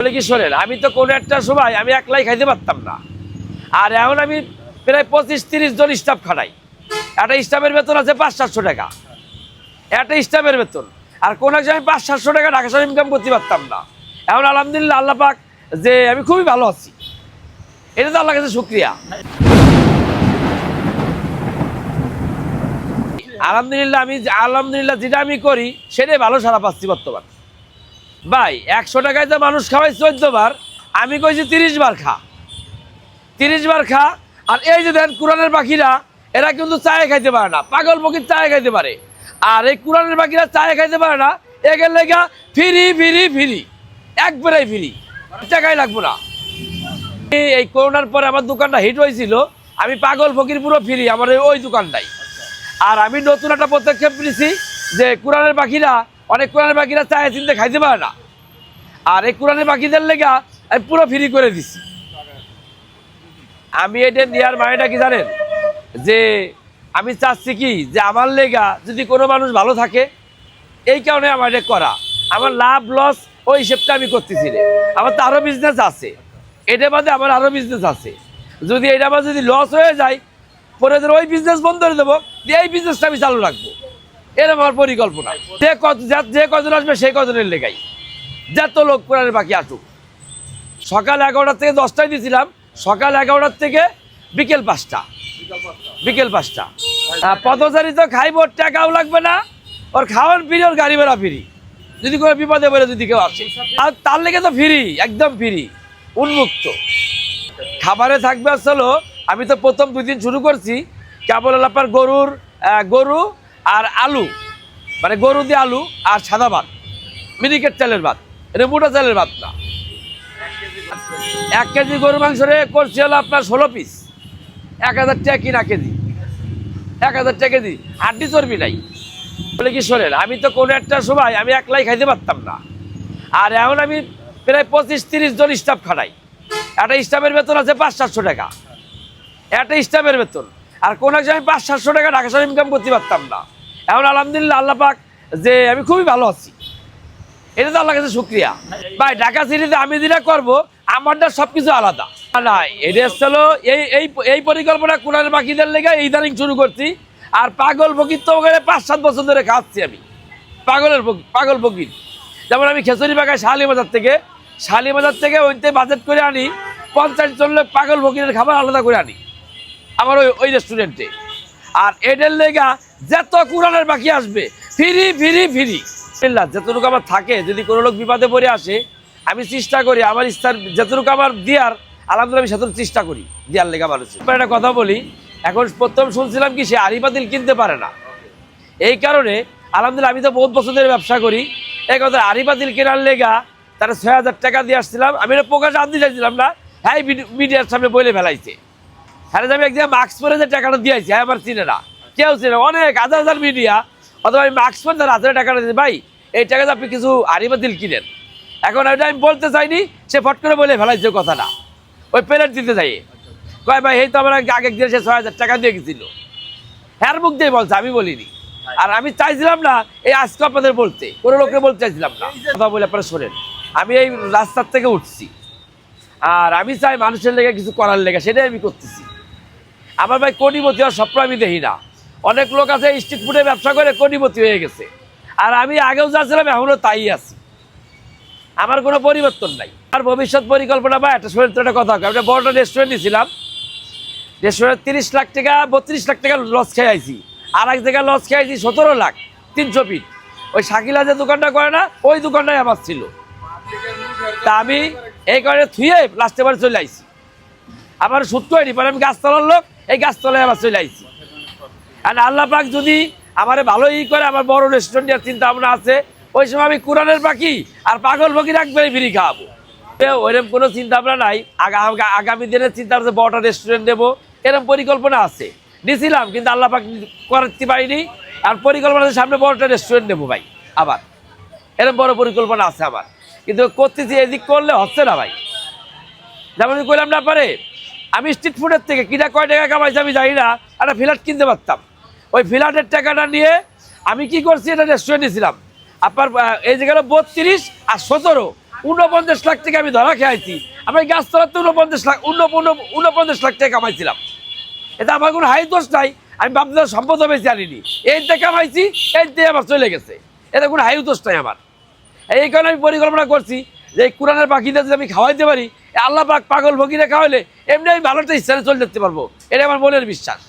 বলে কি শোনেন, আমি তো কোনো একটা সময় আমি একলাই খাইতে পারতাম না। আর এখন আমি প্রায় পঁচিশ তিরিশ জন স্টাফ খাটাই একটা স্টাফের বেতন আছে পাঁচ সাতশো টাকা। একটা স্টাফের বেতন। আর কোন এক সময় পাঁচ সাতশো টাকা ঢাকা শহরে ইনকাম করতে পারতাম না। এখন আলহামদুলিল্লাহ আল্লাহ পাক যে আমি খুবই ভালো আছি। এটা তো আল্লাহ কাছে শুক্রিয়া। আলহামদুলিল্লাহ আমি আলহামদুলিল্লাহ যেটা আমি করি, সেটাই ভালো সারা পাচ্ছি বর্তমান। ভাই, একশো টাকায় তো মানুষ খাওয়াই চোদ্দ বার, আমি কইছি তিরিশ বার খা। তিরিশ বার খা, আর এই যে দেন কোরআনের পাখিরা, এরা কিন্তু চায়ে খাইতে পারে না। পাগল পক্ষীর চায়ে খাইতে পারে। আর এই কোরআনের পাখিরা চায়ে খাইতে পারে না এগের লেগা ফিরি ফিরি ফিরি। একবারেই ফিরি। টাকাই লাগবো না। এই- করোনার পরে আমার দোকানটা হিট হয়েছিল। আমি পাগল ফকির পুরো ফিরি, আমার ওই দোকানটাই। আর আমি নতুন একটা পদক্ষেপ নিয়েছি যে কোরআনের পাখিরা অনেক কোরআনের পাখিরা চায় চিনতে খাইতে পারে না। আর এই কোরআনের পাখিদের লেগা আমি পুরো ফ্রি করে দিছি। আমি এটা নেওয়ার মানেটা কি জানেন? যে আমি চাচ্ছি কি? যে আমার লেগা যদি কোনো মানুষ ভালো থাকে, এই কারণে আমার এটা করা। আমার লাভ লস ওই হিসেবটা আমি করতেছি রে। আমার তো আরও বিজনেস আছে। এটা বাদে আমার আরও বিজনেস আছে। যদি এটা আমার যদি লস হয়ে যায় পরে ওই বিজনেস বন্ধ করে দেবো। দিয়ে এই বিজনেসটা আমি চালু রাখব। এরকম আমার পরিকল্পনা। যে কত যা- কজন আসবে সেই কজনের লেগাই। যত লোক কোরআনের বাকি আসুক। সকাল এগারোটার থেকে দশটায় দিয়েছিলাম। সকাল এগারোটার থেকে বিকেল পাঁচটা। বিকেল পাঁচটা। পথচারী তো খাইব, টাকাও লাগবে না। ওর খাওয়ান ফিরি, ওর গাড়ি ভাড়া ফিরি। যদি কোনো বিপদে পড়ে যদি কেউ আসে। আর তার লেগে তো ফিরি, একদম ফিরি। উন্মুক্ত। খাবারে থাকবে আসলে, আমি তো প্রথম দুই দিন শুরু করছি। কেবল আপনার গরুর গরু আর আলু মানে গরু দিয়ে আলু আর সাদা ভাত, মিনিকেট চালের ভাত। এটা মোটা চালের ভাত না। এক কেজি গরু মাংস রে করছি হলো আপনার ষোলো পিস এক হাজার টাকা কিনা কেজি। এক হাজার টাকা কেজি। হাড্ডি চর্বি নাই। বলে কি শোনেন, আমি তো কোনো একটা সময় আমি একলাই খাইতে পারতাম না। আর এখন আমি প্রায় পঁচিশ তিরিশ জন স্টাফ খাটাই। একটা স্টাফের বেতন আছে পাঁচ সাতশো টাকা। একটা স্টাফের বেতন। আর কোন এক আমি পাঁচ, সাতশো টাকা ঢাকা শহরে ইনকাম করতে পারতাম না। এখন আলহামদুলিল্লাহ আল্লাহ পাক যে আমি খুবই ভালো আছি। এটা তো আল্লাহ কাছে শুক্রিয়া। ভাই, ঢাকা সিটিতে আমি যেটা করব, আমারটা সব কিছু আলাদা। না এটা হলো এই এই এই পরিকল্পনা কোরআন বাকিদের লেগে এই দারিং শুরু করছি। আর পাগল ফকির তো ওখানে পাঁচ, সাত বছর ধরে খাচ্ছি আমি। পাগলের পাগল ফকির। যেমন আমি খেসুরি বাগায় শালি বাজার থেকে। শালি বাজার থেকে ওইতে বাজেট করে আনি, পঞ্চাশ জন লোক পাগল ফকিরের খাবার আলাদা করে আনি। আমার ওই ওই রেস্টুরেন্টে আর এদের লেগা যত কোরআনের বাকি আসবে ফিরি ফিরি ফিরি। আলহামদুলিল্লাহ, যতটুকু আমার থাকে যদি কোনো লোক বিপদে পড়ে আসে আমি চেষ্টা করি আমার ইচ্ছার যতটুকু আমার দেওয়ার আলহামদুলিল্লাহ আমি সেতটুকু চেষ্টা করি দেওয়ার লেগা মানুষ একটা কথা বলি এখন প্রথম শুনছিলাম কি সে আরিবাতিল কিনতে পারে না। এই কারণে আলহামদুলিল্লাহ আমি তো বহুত বছর ধরে ব্যবসা করি। এই কথা আরিবাতিল কেনার লেগা তারা ছয় হাজার টাকা দিয়ে আসছিলাম আমি এটা প্রকাশ আনতে চাইছিলাম না হ্যাঁ মিডিয়ার সামনে বলে ফেলাইছে। হ্যাঁ আমি একদিন মাস্ক পরে যে টাকাটা দিয়েছি হ্যাঁ আমার চিনে না। কেউ চিনে অনেক, হাজার হাজার মিডিয়া অথবা আমি মাস্ক পরে তার হাজার টাকাটা দিয়েছি, ভাই, এই টাকাতে আপনি কিছু আরিবাতিল কিনেন। এখন ওইটা আমি বলতে চাইনি, সে ফট করে বলে ফেলাইছে কথাটা ওই প্লেট দিতে চাই। কয়, ভাই, এই তো আমার আগে আগের দিনে সে ছয় হাজার টাকা দিয়ে গেছিল। হ্যার মুখ দিয়ে বলছে, আমি বলিনি। আর আমি চাইছিলাম না, এই আজকে আপনাদের বলতে। কোনো লোককে বলতে চাইছিলাম না। কথা বলে আপনারা শোনেন। আমি এই রাস্তার থেকে উঠছি। আর আমি চাই মানুষের লেগে কিছু করার লেগে, সেটাই আমি করতেছি। আমার ভাই কোটিপতি হওয়ার স্বপ্ন আমি দেখি না। অনেক লোক আছে স্ট্রিট ফুডে ব্যবসা করে কোটিপতি হয়ে গেছে। আর আমি আগেও যা ছিলাম এখনও তাই আছি। আমার কোনো পরিবর্তন নাই। আর ভবিষ্যৎ পরিকল্পনা বা একটা শরীর একটা কথা একটা বড় রেস্টুরেন্ট নিয়েছিলাম। রেস্টুরেন্ট তিরিশ লাখ টাকা, বত্রিশ লাখ টাকা লস খেয়ে আইছি আর এক জায়গায় লস খেয়ে আইছি সতেরো লাখ, তিনশো ফিট ওই শাকিলা যে দোকানটা করে না, ওই দোকানটাই আমার ছিল। তা আমি এই কারণে থুয়ে লাস্টে বারে চলে আইছি। আমার সত্য হয়নি পরে আমি গাছতলার লোক এই গাছ গাছতলায় আবার চলে আইছি। আর আল্লাহ পাক যদি আমার ভালো ই করে, আমার বড় রেস্টুরেন্ট দেওয়ার চিন্তা ভাবনা আছে, ওই সময় আমি কোরআনের পাখি আর পাগল পাখি একবারে ফিরি খাওয়াবো। ওইরকম কোনো চিন্তা ভাবনা নাই। আগা- আগা- আগামী দিনের চিন্তা আছে বড়টা রেস্টুরেন্ট দেবো। এরকম পরিকল্পনা আছে। দিছিলাম, কিন্তু আল্লাহ পাক করতে পারিনি। আর পরিকল্পনা আছে, সামনে বড়টা রেস্টুরেন্ট নেব ভাই, আবার। এরকম বড় পরিকল্পনা আছে আমার। কিন্তু করতেছি, এদিক করলে হচ্ছে না ভাই। যেমন আমি কইলাম না পারে আমি স্ট্রিট ফুডের থেকে কিনা কয় টাকা কামাইছি আমি জানি না, একটা ফ্ল্যাট কিনতে পারতাম। ওই ফ্ল্যাটের টাকাটা নিয়ে আমি কি করছি, এটা রেস্টুরেন্ট নিয়েছিলাম। আপনার এই যে গেল বত্রিশ আর সতেরো উনপঞ্চাশ লাখ থেকে আমি ধরা খেয়েছি। আমি গাছ তলাতে উনপঞ্চাশ লাখ উনপঞ্চাশ লাখ টাকা কামাইছিলাম। এটা আমার কোনো হাই দোষ নাই, আমি বাপদার সম্পদ বেশি আনিনি এইটা কামাইছি এইটাই আমার চলে গেছে। এটা কোনো হাই দোষ নাই আমার। এই কারণে আমি পরিকল্পনা করছি যে এই কোরআনের পাখিদের যদি আমি খাওয়াইতে পারি আল্লাহ পাক পাগল ভগিরে খাওয়াইলে এমনি আমি ভালোটা স্থানে চলে যেতে পারব। এটা আমার মনের বিশ্বাস।